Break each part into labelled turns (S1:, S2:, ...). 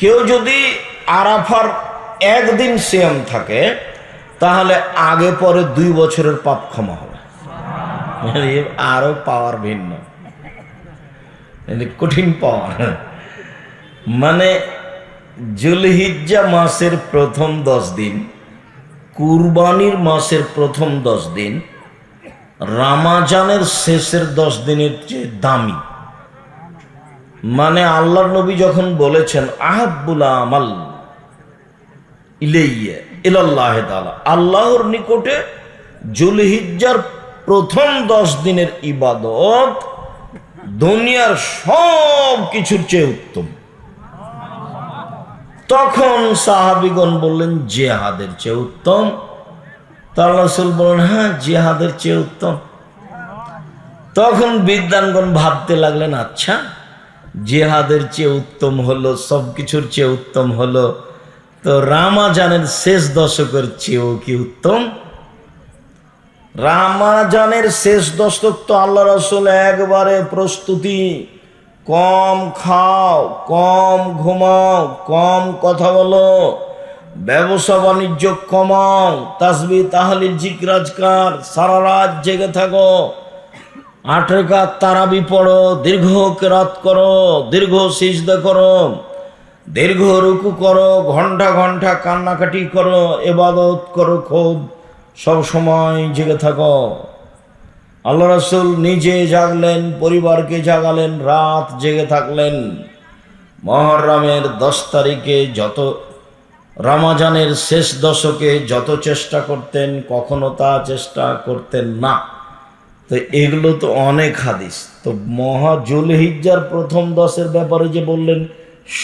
S1: কেউ যদি আরাফার একদিন সিয়াম থাকে, তাহলে আগে পরে দুই বছরের পাপ ক্ষমা হবে। মানে আরও পাওয়ার ভিন্ন। মানে কঠিন পাওয়ার। মানে জুলহিজ্জা মাসের প্রথম দশ দিন, কুরবানির মাসের প্রথম দশ দিন, রামাজানের শেষের দশ দিনের চেয়ে দামি। মানে আল্লাহর নবী যখন বলেছেন আহাবুল আমাল আল্লাহর নিকটে জুলহিজ্জার প্রথম দশ দিনের ইবাদত দুনিয়ার সব কিছুর চেয়ে উত্তম। তখন সাহাবিগণ বললেন, জেহাদের চেয়ে উত্তম তার বললেন হ্যাঁ জেহাদের চেয়ে উত্তম তখন বিদ্যানগণ ভাবতে লাগলেন আচ্ছা জেহাদের চেয়ে উত্তম হলো সব কিছুর চেয়ে উত্তম হলো। তো রামাজানের শেষ দশকের চেয়েও কি উত্তম? রামাজানের শেষ দশক তো আল্লাহ রসুল একবারে প্রস্তুতি। কম খাও, কম ঘুমাও, কম কথা বলো, ব্যবসা বাণিজ্য কমাও, তাসবি তাহলে জিকরাজকার, সারা রাত জেগে থাকো। আট রেখা তারাবি পড়ো দীর্ঘ কেরাত করো, দীর্ঘ সিজদা করো, দীর্ঘ রুকু করো, ঘণ্টা ঘণ্টা কান্নাকাটি করো, এবাদত করো, খুব সব সময় জেগে থাকো। আল্লাহ রসুল নিজে জাগলেন, পরিবারকে জাগালেন, রাত জেগে থাকলেন। মহরমের দশ তারিখে যত, রামাজানের শেষ দশকে যত চেষ্টা করতেন, কখনো তা চেষ্টা করতেন না। তো এগুলো তো অনেক হাদিস। তো মহা জুলহিজ্জার প্রথম দশের ব্যাপারে যে বললেন,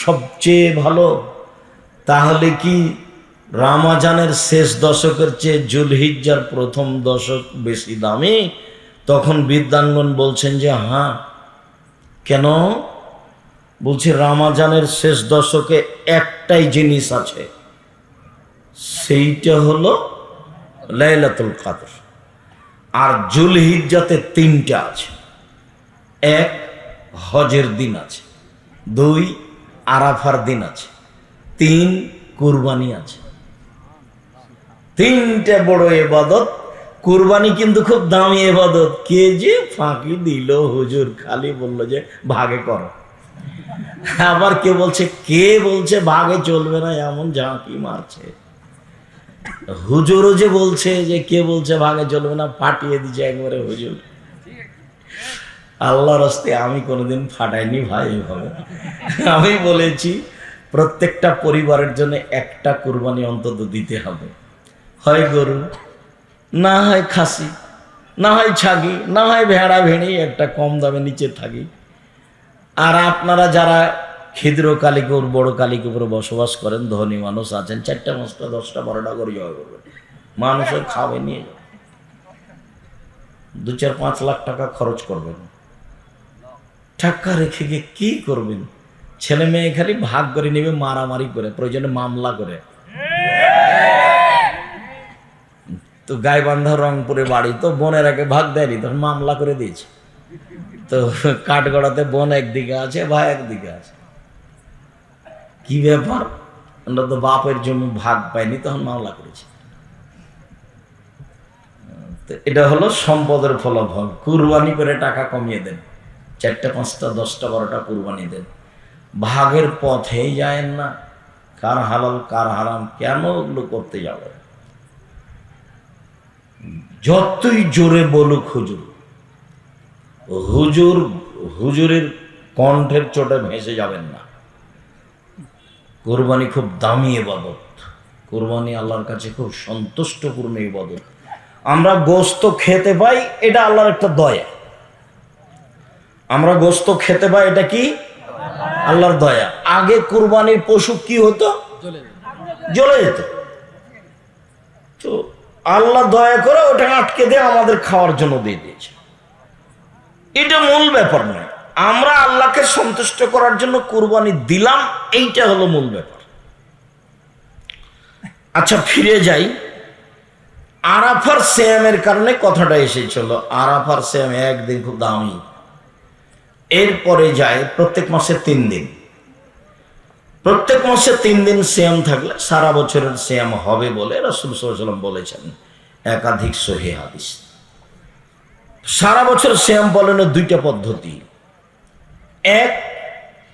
S1: সবচেয়ে ভালো, তাহলে কি রামাজানের শেষ দশকের চেয়ে জুলহিজ্জার প্রথম দশক বেশি দামি? তখন বিদ্যাঙ্গন বলছেন যে হ্যাঁ কেন? বলছি, রামাজানের শেষ দশকে একটাই জিনিস আছে, সেইটা হলো লাইলাতুল কাদর। আর জুলহিজ্জাতে তিনটা আছে। এক, হজের দিন আছে। দুই, আরাফার দিন আছে। তিন, কুরবানি আছে। তিনটা বড় এবাদত, কুরবানি কিন্তু খুব দামি এবাদত। কে যে ফাঁকি দিল? হুজুর খালি বলল যে, ভাগে করো। আবার কে বলছে কে বলছে, ভাগে চলবে না, এমন ঝাঁকি মারছে? হুজুরও যে বলছে যে কে বলছে ভাগে চলবে না ফাটিয়ে দিচ্ছে একবারে হুজুর। আল্লাহর হস্তে আমি কোনোদিন ফাটাইনি ভাই এইভাবে আমি বলেছি, প্রত্যেকটা পরিবারের জন্য একটা কুরবানি অন্তত দিতে হবে। হয় গরু, না হয় খাসি, না হয় ছাগি, না হয় ভেড়া ভেড়ি, একটা কম দামে নিচে থাকি। আর আপনারা যারা ক্ষুদ্র কালিকুর বড় কালিকুপুরে বসবাস করেন, ধনী মানুষ আছেন, চারটা পাঁচটা দশটা, বারোটা করে জয় করবেন। মানুষের খাবে নিয়ে দু চার পাঁচ লাখ টাকা খরচ করবেন। টাকা রেখে গিয়ে কি করবেন? ছেলে মেয়ে খালি ভাগ করে নেবে, মারামারি করে, প্রয়োজনে মামলা করে। তো গাইবান্ধা রংপুরে বাড়ি, তো বোনের আগে ভাগ দেয়নি, তখন মামলা করে দিয়েছে। তো কাঠগড়াতে বোন একদিকে আছে, ভাই একদিকে আছে। কি ব্যাপার? আমরা তো বাপের জমি ভাগ পাইনি, তখন মামলা করেছি। এটা হলো সম্পদের ফলাফল। কুরবানি করে টাকা কমিয়ে দেন। চারটা, পাঁচটা, দশটা, বারোটা কুরবানি দেন। ভাগের পথেই যায়েন না। কার হালাল, কার হারাম, কেন ওগুলো করতে যাবে যতই জোরে বলুক হুজুর হুজুর, হুজুরের কণ্ঠের চোটে ভেসে যাবেন না। কোরবানি খুব দামি এবাদত কোরবানি আল্লাহর কাছে খুব সন্তুষ্টপূর্ণ ইবাদত। আমরা গোস্ত খেতে পাই, এটা আল্লাহর একটা দয়া। আমরা গোস্ত খেতে পাই, এটা কি? আল্লাহর দয়া। আগে কুরবানির পশু কি হতো? জ্বলে যেত। তো আল্লাহ দয়া করে ওটা আটকে দিয়ে আমাদের খাওয়ার জন্য দিয়ে দিয়েছে। এটা মূল ব্যাপার নয়। আমরা আল্লাহকে সন্তুষ্ট করার জন্য কুরবানি দিলাম, এইটা হলো মূল ব্যাপার। আচ্ছা ফিরে যাই। আরাফার শ্যামের কারণে কথাটা এসেছিল, আরাফার শ্যাম একদিন খুব দামি। এরপরে যায় প্রত্যেক মাসে তিন দিন। প্রত্যেক মাসে তিন দিন শ্যাম থাকলে সারা বছরের শ্যাম হবে বলে রসুল সাল্লাম বলেছেন, একাধিক সহি হাদিস। সারা বছর শ্যাম পালনের দুইটা পদ্ধতি। এক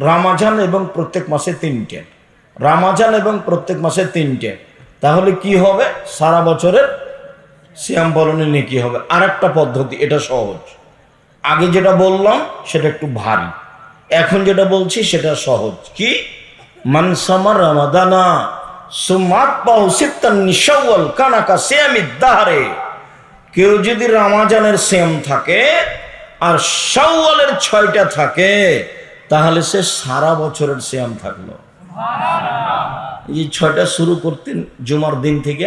S1: রামাজান এবং প্রত্যেক মাসে তিনটে। রামাজান এবং প্রত্যেক মাসে তিনটে। তাহলে কি হবে? সারা বছরের শ্যাম পালনে নেকি হবে। আর একটা পদ্ধতি, এটা সহজ। আগে যেটা বললাম, সেটা একটু ভারী। এখন যেটা বলছি, সেটা সহজ। কি? মানসামার রামাদানা কানাকা কেউ যদি রামাজানের শ্যাম থাকে আর শাওয়ালের ছয়টা থাকে তাহলে সে সারা বছরের শ্যাম থাকল। এই ছয়টা শুরু করতেন জুমার দিন থেকে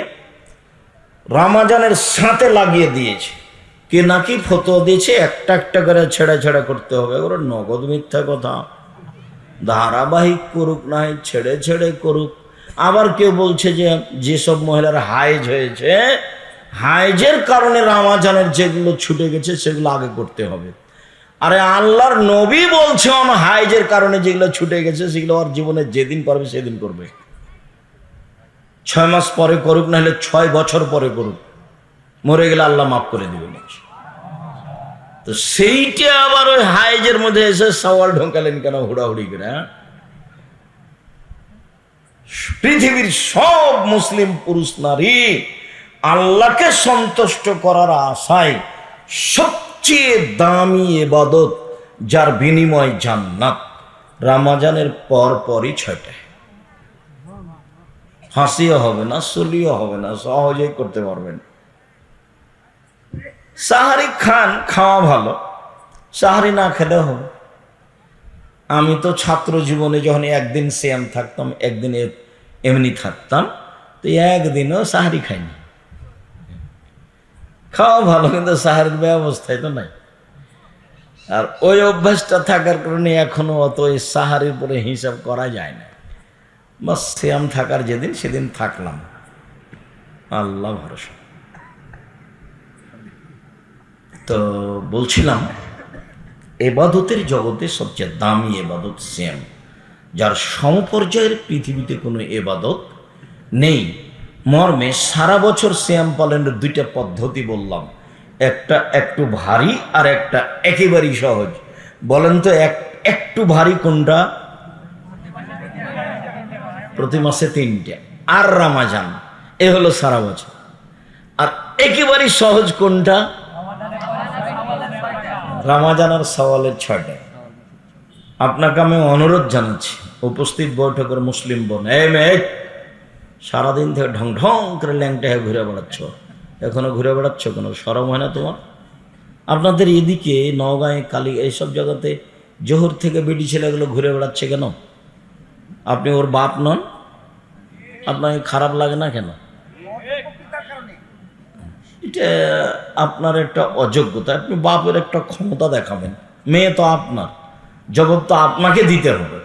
S1: রামাজানের সাথে লাগিয়ে দিয়েছে। কে নাকি ফটো দিয়েছে একটা একটা করে ছেড়া ছেড়া করতে হবে। ওরা নগদ মিথ্যা কথা। ধারাবাহিক করুক না হয় ছেড়ে ছেড়ে করুক। আবার কেউ বলছে যে যেসব মহিলার হাইজ হয়েছে হাইজের কারণে রামাজানের যেগুলো ছুটে গেছে, সেগুলো আগে করতে হবে আরে আল্লাহর নবী বলছে আমার হাইজের কারণে যেগুলো ছুটে গেছে, সেগুলো আর জীবনে যেদিন পারবে সেদিন করবে ছয় মাস পরে করুক না হলে ছয় বছর পরে করুক মরে গেলে আল্লাহ মাফ করে দিবে। তো সেইটা আবার ওই হাইজের মধ্যে এসে সওয়াল ঢোকালেন কেন হুড়াহুড়ি করে হ্যাঁ? পৃথিবীর সব মুসলিম পুরুষ নারী আল্লাহকে সন্তুষ্ট করার আশায় সবচেয়ে দামি এবাদত যার বিনিময় জান্নাত। রামাজানের পর পরই ছয়টায়। হাসিও হবে না, সলিও হবে না, সহজেই করতে পারবেন। সাহারি খান, খাওয়া ভালো। সাহারি না খেলে হবে। আমি তো ছাত্র জীবনে যখন একদিন সেম থাকতাম একদিন এমনি থাকতাম, তো একদিনও সাহারি খাইনি। খাওয়া ভালো, কিন্তু সাহারির ব্যবস্থায় তো নাই। আর ওই অভ্যাসটা থাকার কারণে এখনও অত ওই সাহারের পরে হিসাব করা যায় না। শ্যাম থাকার যেদিন, সেদিন থাকলাম। আল্লাহ ভরসা। তো বলছিলাম, এবাদতের জগতে সবচেয়ে দামি এবাদত শ্যাম যার সমপর্যায়ের পৃথিবীতে কোনো এবাদত নেই। মর্মে সারা বছর শ্যাম পালনের দুইটা পদ্ধতি বললাম। একটা একটু ভারী আর একটা একেবারেই সহজ। বলেন তো এক, একটু ভারী কোনটা? প্রতি মাসে তিনটে। আর রামাজান, এ হলো সারা বছর। আর একেবারেই সহজ কোনটা? রামাজান আর সওয়ালের ছয়টা। আপনাকে আমি অনুরোধ জানাচ্ছি, উপস্থিত বৈঠকের মুসলিম বোন, এই মেয়ে সারাদিন থেকে ঢং ঢং করে ল্যাংটা হয়ে ঘুরে বেড়াচ্ছ। এখনও ঘুরে বেড়াচ্ছ কোনো? সরম হয় না তোমার? আপনাদের এদিকে নওগাঁয়ে, কালী, এইসব জায়গাতে জোহর থেকে বেটি ছেলেগুলো ঘুরে বেড়াচ্ছে কেন? আপনি ওর বাপ নন? আপনাকে খারাপ লাগে না কেন? এটা আপনার একটা অযোগ্যতা। আপনি বাপের একটা ক্ষমতা দেখাবেন। মেয়ে তো আপনার। জবাব তো আপনাকে দিতে হবে।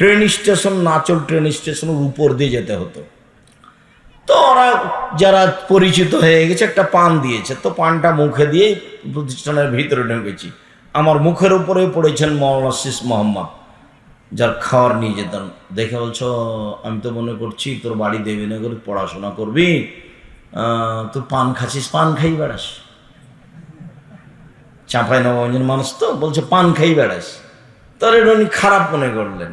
S1: ট্রেন স্টেশন নাচল ট্রেন স্টেশনের উপর দিয়ে যেতে হতো। তো ওরা যারা পরিচিত হয়ে গেছে, একটা পান দিয়েছে। তো পানটা মুখে দিয়ে প্রতিষ্ঠানের ভিতরে ঢুকেছি। আমার মুখের উপরে পড়েছেন মৌলানা শিস মোহাম্মদ, যার খাওয়ার নিয়ে যেতাম। দেখে বলছো, আমি তো মনে করছি তোর বাড়ি দেবীনগর পড়াশোনা করবি তুই পান খাচ্ছিস, পান খাই বেড়াস। চাঁপাই নবাঞ্জন মানুষ তো বলছে, পান খাই বেড়াস। তোর এটা উনি খারাপ মনে করলেন।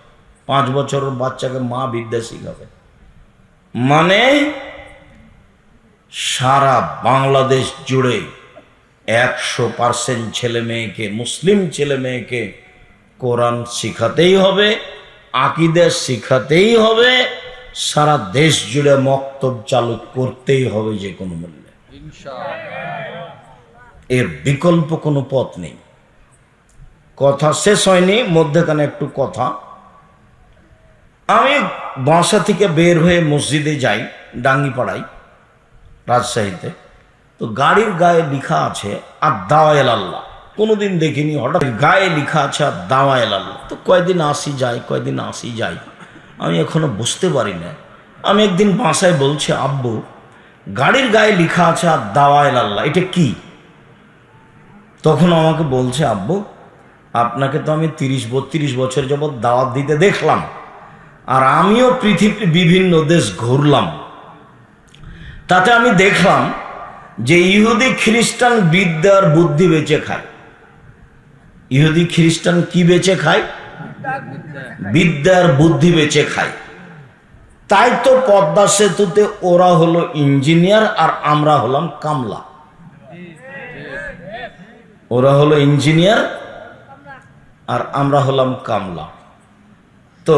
S1: পাঁচ বছরের বাচ্চাকে মা বিদ্যা শিখাবে। মানে সারা বাংলাদেশ জুড়ে একশো পার্সেন্ট ছেলে মেয়েকে মুসলিম ছেলে মেয়েকে কোরআন শিখাতেই হবে আকিদে শিখাতেই হবে সারা দেশ জুড়ে মক্তব চালু করতেই হবে যে কোনো মূল্যে। এর বিকল্প কোনো পথ নেই। কথা শেষ হয়নি মধ্যখানে একটু কথা। আমি বাসা থেকে বের হয়ে মসজিদে যাই, ডাঙ্গিপাড়ায়, রাজশাহীতে। তো গাড়ির গায়ে লিখা আছে আর দাওয়াল আল্লাহ। কোনোদিন দেখিনি, হঠাৎ গায়ে লিখা আছে আর দাওয়াল আল্লাহ। তো কয়দিন আসি যাই, কয়দিন আসি যাই, আমি এখনও বুঝতে পারি না। আমি একদিন বাসায় বলছি, আব্বু, গাড়ির গায়ে লিখা আছে আর দাওয়াল আল্লাহ, এটা কি? তখন আমাকে বলছে, আব্বু, আপনাকে তো আমি তিরিশ, বত্রিশ বছর যাবৎ দাওয়াত দিতে দেখলাম। আর আমিও পৃথিবীর বিভিন্ন দেশ ঘুরলাম। তাতে আমি দেখলাম যে ইহুদি খ্রিস্টান বিদ্যার বুদ্ধি বেঁচে খায়। ইহুদি খ্রিস্টান কি বেঁচে খায়? বিদ্যার বুদ্ধি বেঁচে খায়। তাই তো পদ্মা সেতুতে ওরা হলো ইঞ্জিনিয়ার আর আমরা হলাম কামলা। ওরা হলো ইঞ্জিনিয়ার আর আমরা হলাম কামলা। তো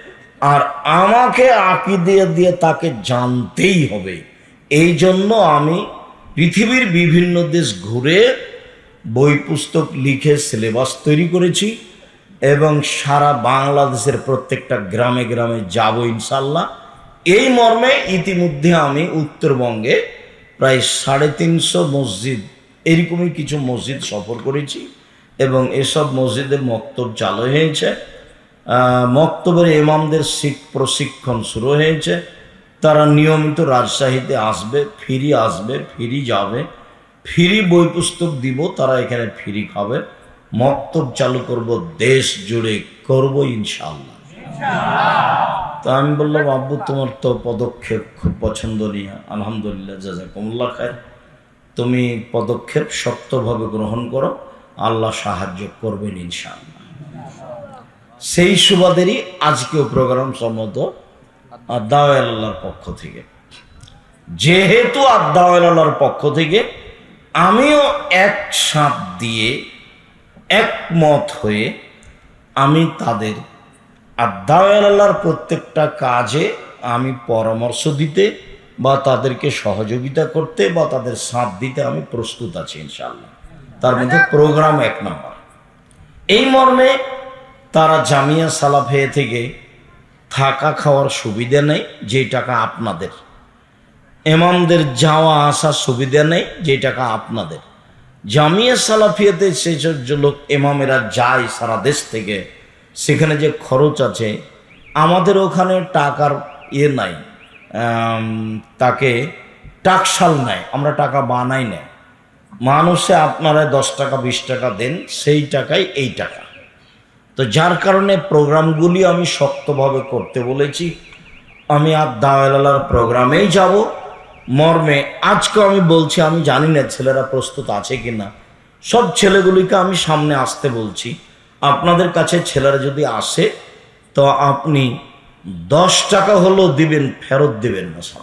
S1: আর আমাকে আঁকি দিয়ে দিয়ে তাকে জানতেই হবে। এই জন্য আমি পৃথিবীর বিভিন্ন দেশ ঘুরে বই পুস্তক লিখে সিলেবাস তৈরি করেছি এবং সারা বাংলাদেশের প্রত্যেকটা গ্রামে গ্রামে যাব ইনশাল্লাহ এই মর্মে ইতিমধ্যে আমি উত্তরবঙ্গে প্রায় সাড়ে তিনশো মসজিদ, এরকমই কিছু মসজিদ সফর করেছি এবং এসব মসজিদের মক্তব চালু হয়েছে। মক্তবের ইমামদের শিখ প্রশিক্ষণ শুরু হয়েছে। তারা নিয়মিত রাজশাহীতে আসবে, ফিরি আসবে, ফিরি যাবে। ফ্রি বই পুস্তক দিব, তারা এখানে ফ্রি খাবে। মক্তব চালু করব, দেশ জুড়ে করব ইনশাল্লাহ তা আমি বললাম, আব্বু, তোমার তো পদক্ষেপ খুব পছন্দনীয়। আলহামদুলিল্লাহ, জাজাকুমুল্লাহ খায় তুমি পদক্ষেপ শক্তভাবে গ্রহণ করো। আল্লাহ সাহায্য করবেন ইনশাআল্লাহ। সেই সুবাদেরই আজকেও প্রোগ্রাম সম্মত আল্লাহর পক্ষ থেকে। যেহেতু আল্লাহর পক্ষ থেকে আমিও এক সাপ দিয়ে একমত হয়ে আমি তাদের আল্লাহর প্রত্যেকটা কাজে আমি পরামর্শ দিতে বা তাদেরকে সহযোগিতা করতে বা তাদের সাথ দিতে আমি প্রস্তুত আছি ইনশাল্লাহ তার মধ্যে প্রোগ্রাম এক নম্বর। এই মর্মে তারা জামিয়া সালাফে থেকে থাকা খাওয়ার সুবিধা নেই যে টাকা আপনাদের। এমামদের যাওয়া আসার সুবিধা নেই যে টাকা আপনাদের। জামিয়া সালাফিয়াতে সেসব যে লোক এমামেরা যায় সারা দেশ থেকে। সেখানে যে খরচ আছে, আমাদের ওখানে টাকার ইয়ে নাই তাকে টাকশাল নেয় আমরা টাকা বানাই নেয় মানুষে আপনারা দশ টাকা, বিশ টাকা দেন, সেই টাকাই এই টাকা। তো যার কারণে প্রোগ্রামগুলি আমি শক্তভাবে করতে বলেছি। আমি আর দাওয়ালার প্রোগ্রামেই যাব। মর্মে আজকে আমি বলছি, আমি জানি না ছেলেরা প্রস্তুত আছে কি না সব ছেলেগুলিকে আমি সামনে আসতে বলছি। আপনাদের কাছে ছেলেরা যদি আসে, তো আপনি দশ টাকা হলেও দিবেন, ফেরত দিবেন না সামনে